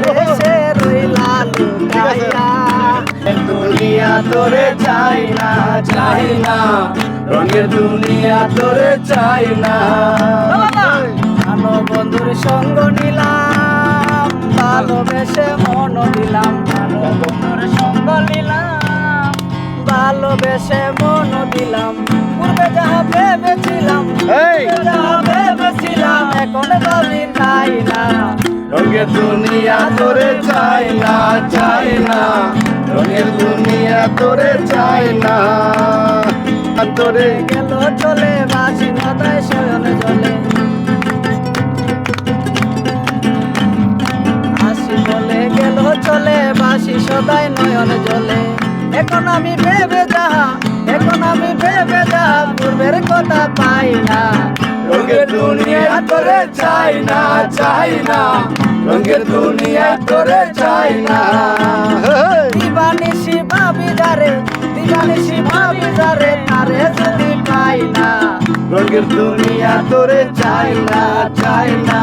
দেশে রইলা লুকাইয়া দুনিয়া তোরে চাই না চাই না রঙের দুনিয়া তোরে চাই না ভালো বন্ধুর সঙ্গ নিলাম ভালোবেসে মন দিলাম ভালো বন্ধুর সঙ্গ নিলাম ভালোবেসে মন দিলাম পূর্বে যাহা ভেবেছিলাম যাহা ভেবেছিলাম এখন ভাবি নাই না। রঙের দুনিয়া তোরে চাই না চাই না। রঙের দুনিয়া তোরে চাই না। তোরে গেল চলে বাসি নদায় শয়নে জলে। হাসি বলে গেল চলে বাসি সদাই নয়ন জলে। এখন আমি ভেবে যাহা তোরে চাই না চাই না রঙের দুনিয়া তোরে চাই না দিবানিসি ভাবি যারে দিবানিসি ভাবি যারে তারে যদি পাই না। রঙের দুনিয়া তোরে চাই না চাই না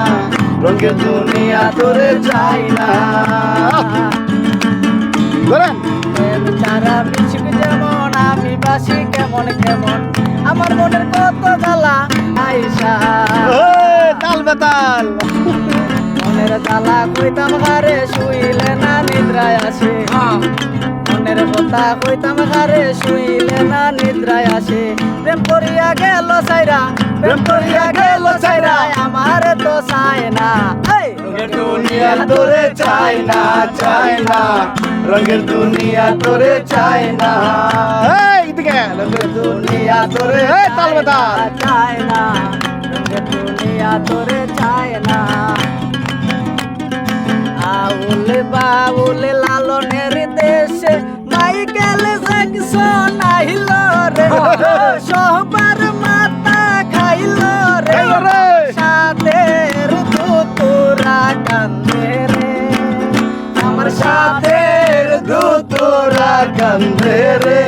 রঙের দুনিয়া তোরে চাই না বলেন তারা মিশুক যেমন আমি বাসি কেমন কেমন। আমার মনের কত জ্বালা আইসা। তাল মনের জ্বালা কইতাম ঘরে শুইলে না নিদ্রায় আসে। মনের কথা কইতাম ঘরে শুইলে না নিদ্রায় আসে। প্রেম করিয়া গেল সাইরা প্রেম করিয়া গেল সাইরা আমার তো চায় না। দুনিয়া তোরে চাই না চাই না। রঙের দুনিয়া তোরে চাই না। এই দিকে রঙের দুনিয়া তোরে তাল বেতাল। চায় না। আউল বাউল লালনের দেশে। মাইকেল জ্যাকসন আইল রে। সবার মাথা খাইল রে। খাইল রে। সাদের দুতুরা কান্দে রে। আমার সাথে সাথের দুতরা কান্দে রে।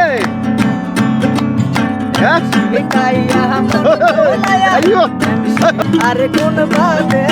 আরে কোন বাদে